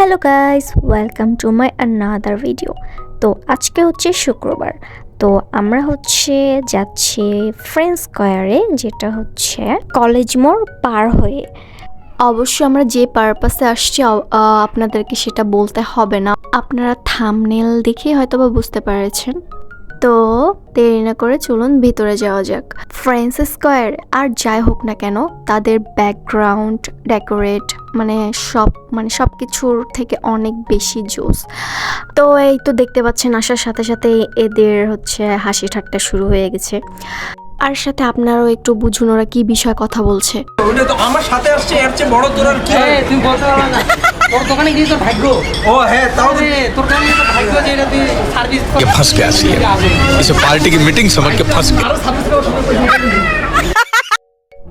Hello guys, welcome to my another video. তো আজকে হচ্ছে শুক্রবার। তো আমরা হচ্ছে যাচ্ছি ফ্রেন্ড স্কোয়ারে, যেটা হচ্ছে কলেজ মোড় পার হয়ে। অবশ্য আমরা যে পারপাসে আসছি আপনাদেরকে সেটা বলতে হবে না। আপনারা থামনেল দেখে হয়তো বা বুঝতে পেরেছেন। তো দেরি না করে চলুন ভিতরে যাওয়া যাক। ফ্রেন্ডস স্কোয়ার, আর যাই হোক না কেন, তাদের ব্যাকগ্রাউন্ড ডেকোরেট মানে সব মানে সব কিছুর থেকে অনেক বেশি জোস তো এই তো দেখতে পাচ্ছেন আসার সাথে সাথে এদের হচ্ছে হাসি ঠাট্টা শুরু হয়ে গেছে আর সাথে আপনারাও একটু বুঝুন ওরা কি বিষয়ে কথা বলছে ওটা তো আমার সাথে আসছে এর চেয়ে বড় তোর আর কি হবে? এই, তুই বলতে পারবি না তোর দোকানে গিয়ে তোর ভাগ্য ও হ্যাঁ তাও তো- আরে, তোর দোকানে গিয়ে তোর ভাগ্য যে এটা তুই সার্ভিস ये फंस गया सी इसे पार्टी की मीटिंग समझ के फंस गया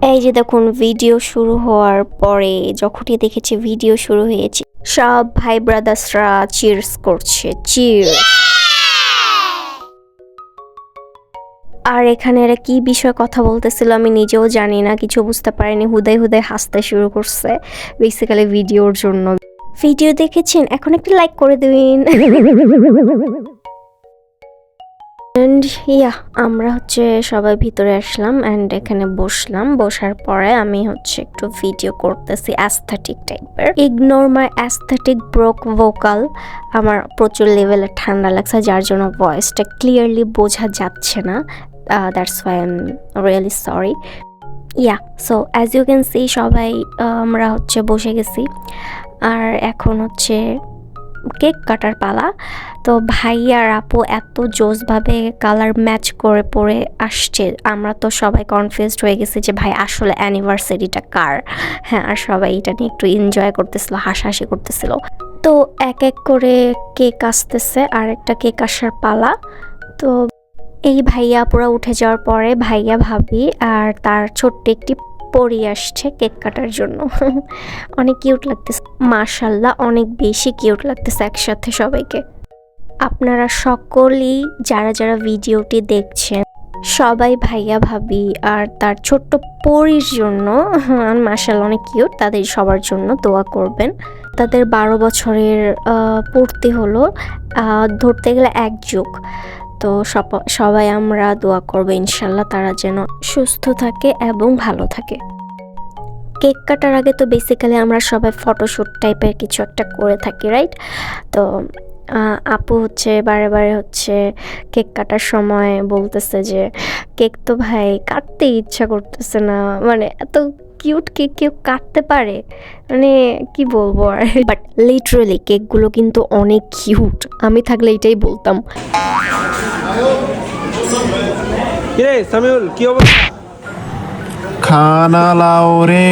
এই যে দেখুন ভিডিও শুরু হওয়ার পরে যখনই দেখেছি ভিডিও শুরু হয়েছে, সব ভাই ব্রাদার্সরা চিয়ার্স করছে চিয়ার আর এখানে এরা কি বিষয়ে কথা বলতেছিল আমি নিজেও জানি না, কিছু বুঝতে পারিনি, হুদাই হুদাই হাসতে শুরু করছে বেসিক্যালি ভিডিওর জন্য। ভিডিও দেখেছেন? এখন একটা লাইক করে দিন। অ্যান্ড ইয়া আমরা হচ্ছে সবাই ভিতরে আসলাম অ্যান্ড এখানে বসলাম। বসার পরে আমি হচ্ছে একটু ভিডিও করতেছি অ্যাস্থেটিক টাইপের ignore my aesthetic broke vocal আমার প্রচুর লেভেলে ঠান্ডা লাগছে, যার জন্য ভয়েসটা ক্লিয়ারলি বোঝা যাচ্ছে না। That's why am really sorry yeah so as you can see সবাই আমরা হচ্ছে বসে গেছি। আর এখন হচ্ছে কেক কাটার পালা। তো ভাই আর আপু এত জোসভাবে কালার ম্যাচ করে পরে আসছে। আমরা তো সবাই কনফিউজড হয়ে গেছি যে ভাই আসলে অ্যানিভার্সারিটা কার? হ্যাঁ আর সবাই এটা নিয়ে একটু এনজয় করতেছিল, হাসাহাসি করতেছিল। তো এক এক করে কেক আসতেছে আর একটা কেক আসার পালা। তো এই ভাইয়া পুরো উঠে যাওয়ার পরে ভাইয়া ভাবি আর তার ছোট্ট একটি পরি আসছে কেক কাটার জন্য। অনেক কিউট লাগতেছে। মাশাল্লাহ অনেক বেশি কিউট লাগতেছে একসাথে সবাইকে। আপনারা সকলেই যারা যারা ভিডিওটি দেখছেন, সবাই ভাইয়া ভাবি আর তার ছোট্ট পরির জন্য মার্শাল অনেক কিউট তাদের সবার জন্য দোয়া করবেন। তাদের বারো বছরের পূর্তি হলো ধরতে গেলে এক যুগ। তো সবাই আমরা দোয়া করব, ইনশাল্লাহ তারা যেন সুস্থ থাকে এবং ভালো থাকে। কেক কাটার আগে তো বেসিক্যালি আমরা সবাই ফটোশ্যুট টাইপের কিছু একটা করে থাকি রাইট তো আপু হচ্ছে, বারে বারে হচ্ছে কেক কাটার সময় বলতেছে যে, কেক তো ভাই কাটতে ইচ্ছা করতেছে না। মানে এত কিউট কেক কেউ কাটতে পারে? মানে কি বলব আর? বাট লিটারেলি কেকগুলো কিন্তু অনেক কিউট আমি থাকলে এটাই বলতাম। কিরে সামিউল কি অবস্থা? খানা লাও রে।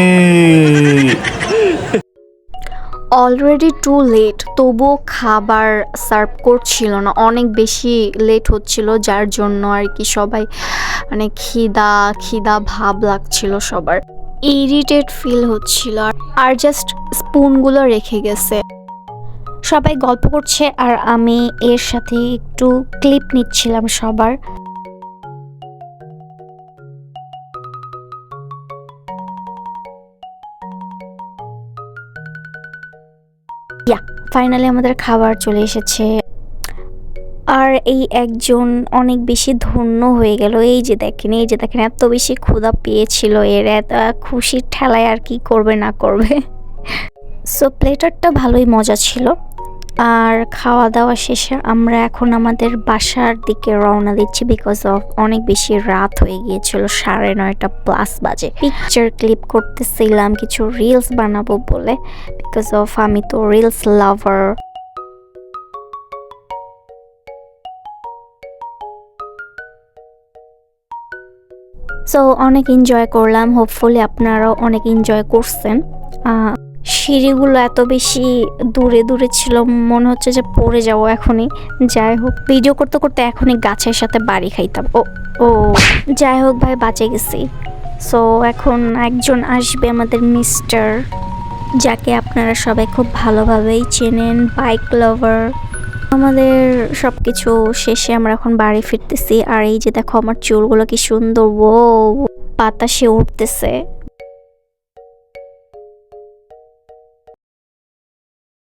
অলরেডি টু লেট তবুও খাবার সার্ভ করছিল না। অনেক বেশি লেট হচ্ছিল যার জন্য আর কি সবাই মানে খিদা খিদা ভাব লাগছিল সবার। ইরিটেট ফিল হচ্ছিল আর জাস্ট স্পুনগুলো রেখে গেছে। সবাই গল্প করছে আর আমি এর সাথে একটু ক্লিপ নিচ্ছিলাম সবার। ইয়া ফাইনালি আমাদের খাবার চলে এসেছে। আর এই একজন অনেক বেশি ধন্য হয়ে গেল। এই যে দেখেন, এই যে দেখেন, এত বেশি ক্ষুধা পেয়েছিল এর, এত খুশির ঠেলায় আর কি করবে না করবে। সো প্লেটারটা ভালোই মজা ছিল। আর খাওয়া দাওয়া শেষে আমরা এখন আমাদের বাসার দিকে রওনা দিচ্ছি বিকজ অফ অনেক বেশি রাত হয়ে গিয়েছিল, সাড়ে নয়টা প্লাস বাজে। পিকচার ক্লিপ করতেছিলাম, কিছু রিলস বানাবো বলে। বিকজ অফ আমি তো রিলস লাভার সো অনেক এনজয় করলাম। হোপফুলি আপনারাও অনেক এনজয় করছেন। সিঁড়িগুলো এত বেশি দূরে দূরে ছিল, মনে হচ্ছে যে পড়ে যাব এখনই। যাই হোক ভিডিও করতে করতে এখনই গাছের সাথে বাড়ি খাইতাম। ও ও, যাই হোক ভাই, বাঁচে গেছি। সো এখন একজন আসবে আমাদের মিস্টার যাকে আপনারা সবাই খুব ভালোভাবেই চেনেন বাইক লাভার আমাদের সব কিছু শেষে আমরা এখন বাড়ি ফিরতেছি। আর এই যে দেখো, আমার চুলগুলো কি সুন্দর ও বাতাসে উঠতেছে